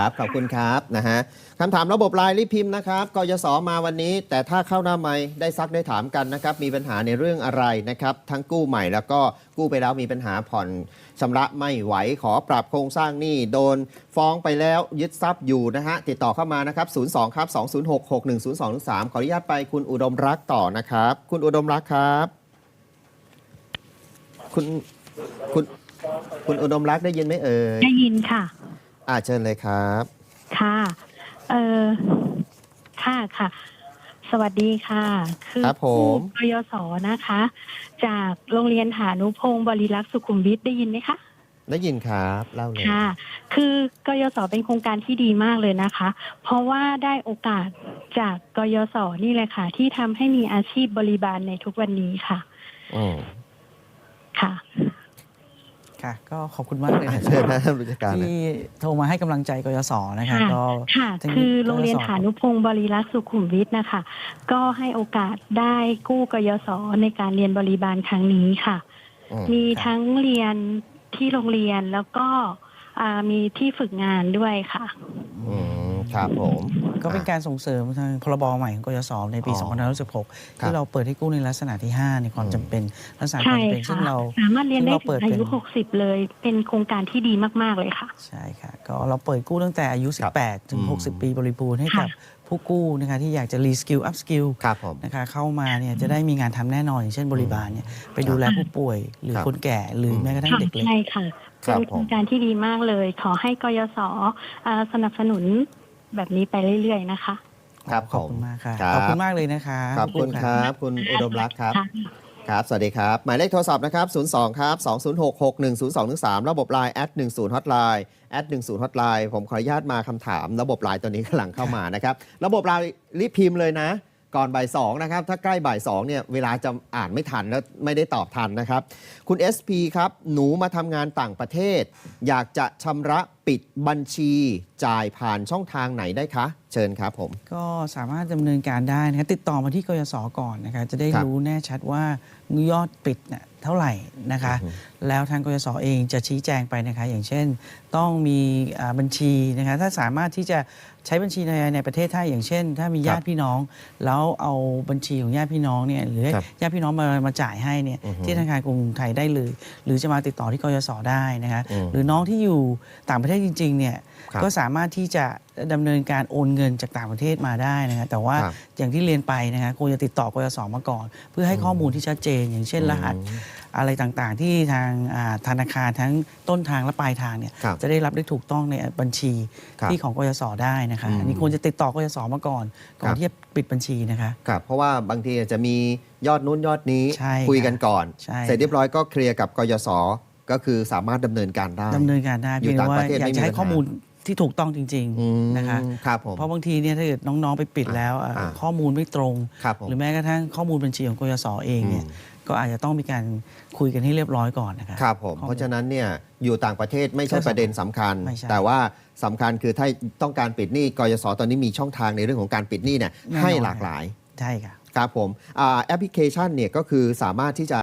ับขอบคุณครับนะฮะคำถามระบบไลน์รีบพิมพ์นะครับกยศมาวันนี้ แต่ถ้าเข้าหน้าไม่ได้ซักได้ถามกันนะครับ มีปัญหาในเรื่องอะไรนะครับ ทั้งกู้ใหม่แล้วก็กู้ไปแล้วมีปัญหาผ่อนชำระไม่ไหวขอปรับโครงสร้างหนี้โดนฟ้องไปแล้วยึดทรัพย์อยู่นะฮะติดต่อเข้ามานะครับ 02ครับ206 6102 3ขออนุญาตไปคุณอุดมรักต่อนะครับ คุณอุดมรักครับ คุณคุณคุณอุดมรักได้ยินไหมเอ่ย ได้ยินค่ะ อ่าเชิญเลยครับ ค่ะเออค่ะค่ะ สวัสดีค่ะ คือครับผม กยศนะคะ จากโรงเรียนฐานุพงศ์บริรักษ์สุขุมวิทได้ยินไหมคะ ได้ยินครับเล่าเลยค่ะ คือกยศเป็นโครงการที่ดีมากเลยนะคะ เพราะว่าได้โอกาสจากกยศนี่แหละค่ะ ที่ทำให้มีอาชีพบริบาลในทุกวันนี้ค่ะ อืมค่ะ ค่ะ ก็ขอบคุณมากเลยอะนะเชิญนะท่านผู้จัดการนะที่โทรมาให้กำลังใจกยศนะคะค่ะก็ค่ะทั้งคือโรงเรียนกยศฐานุพงศ์บริรักษ์สุขุมวิทนะคะ ก็ให้โอกาสได้กู้กยศในการเรียนบริบาลครั้งนี้ค่ะอืมมีทั้งเรียนที่โรงเรียนแล้วก็ อ่ามีที่ฝึกงานด้วยค่ะ อืมครับผม ก็เป็นการส่งเสริมทางพรบใหม่ของกยศในปี อ๋อ2516 ที่เราเปิดให้กู้ในลักษณะที่ 5 ในความอืมจำเป็นลักษณะคใช่วามจำเป็นซึ่ค่ะ งเรา สามารถเรียนได้ซึ่งเราถึเปิงดอายุเป็น60 เลย เป็นโครงการที่ดีมาก ๆ เลยค่ะ ใช่ค่ะ ก็เราเปิดกู้ตั้งแต่อายุ ครับ18 ถึง อืม60 ปีบริบูรณ์ให้กับค่ะ ผู้กู้นะคะที่อยากจะรีสกิลอัพสกิลครับผม นะคะเข้ามาเนี่ยจะได้มีงานทำแน่นอนอย่างเช่นบริบาลเนี่ยไปดูแลผู้ป่วยหรือครับ คนแก่หรือแม้กระทั่งค่ะเด็กเล็ก ใช่ค่ะครับเป็นโครงการที่ดีมากเลย ขอให้กยศอ่าสนับสนุนแบบนี้ไปเรื่อยๆนะคะ ครับขอบคุผมณมากค่ะ ครับ ขอบคุณมากเลยนะคะ ขอบคุณครับ คุณอุดมรักษ์ครับ ครับ สวัสดีครับ หมายเลขโทรศัพท์นะครับ 02 ครับ 206 6102 3 ระบบ Line แอด10 Hotline แอด10 Hotline ผมขออนุญาตมาคำถาม ระบบ Line ตัวนี้กำลังเข้ามานะครับ ระบบ Line รีบพิมพ์เลยนะ ก่อนบ่าย2นะครับ ถ้าใกล้บ่าย2เนี่ย เวลาจะอ่านไม่ทันแล้วไม่ได้ตอบทันนะครับ คุณ SP ครับ หนูมาทำงานต่างประเทศ อยากจะชำระ ปิดบัญชีจ่ายผ่านช่องทางไหนได้คะ เชิญครับผม ก็สามารถดำเนินการได้นะคะติดต่อมาที่กยศก่อนนะคะจะได้ครับรู้แน่ชัดว่ายอดปิดเนี่ยเท่าไหร่นะคะ อือฮึแล้วทางกยศเองจะชี้แจงไปนะคะ อย่างเช่น ต้องมีอ่าบัญชีนะคะถ้าสามารถที่จะใช้บัญชีในในประเทศไทยอย่างเช่น ถ้ามีญาติพี่น้อง แล้วเอาบัญชีของญาติพี่น้องเนี่ยหรือให้ครับญาติพี่น้องมามาจ่ายให้เนี่ยอือฮึที่ธนาคารกรุงไทยได้เลย หรือจะมาติดต่อที่กยศได้นะคะอืม หรือน้องที่อยู่ต่างประเทศจริงๆเนี่ยครับก็สามารถที่จะดำเนินการโอนเงินจากต่างประเทศมาได้นะคะแต่ว่าครับอย่างที่เรียนไปนะคะควรจะติดต่อกยศมาก่อน เพื่อให้ข้อมูลที่ชัดเจน อย่างเช่นรหัสอืมอะไรต่างๆ ที่ทางอ่าธนาคารทั้งต้นทางและปลายทางเนี่ยครับจะได้รับได้ถูกต้องในบัญชีครับที่ของกยศได้นะคะอืมอันนี้ควรจะติดต่อกยศมาก่อนก่อครันบที่จะปิดบัญชีนะคะครับเพราะว่าบางทีอาจจะมียอดนู้นยอดนี้ใช่คุยค่ะกันก่อนใช่เสร็จเรียบร้อยก็เคลียร์กับกยศ ก็คือสามารถดำเนินการได้ดำเนินการได้อยู่เพียงแต่ต่างว่าประเทศอยากไม่มีจะให้ปัญหาข้อมูลที่ถูกต้องจริงอืมๆนะคะครับผมเพราะบางทีเนี่ยถ้าเกิดน้องๆไปปิดแล้วอะอ่าข้อมูลไม่ตรงครับผมหรือแม้กระทั่งข้อมูลบัญชีของกยศเองเนี่ยอืมก็อาจจะต้องมีการคุยกันให้เรียบร้อยก่อนนะคะครับผมข้อมูลเพราะฉะนั้นเนี่ยอยู่ต่างประเทศไม่ใช่ก็สำคัญประเด็นสำคัญไม่ใช่แต่ว่าสำคัญคือถ้าต้องการปิดหนี้กยศตอนนี้มีช่องทางในเรื่องของการปิดหนี้เนี่ยแน่นอนให้หลากหลายใช่ค่ะครับผมอ่าแอปพลิเคชันเนี่ยก็คือสามารถที่จะ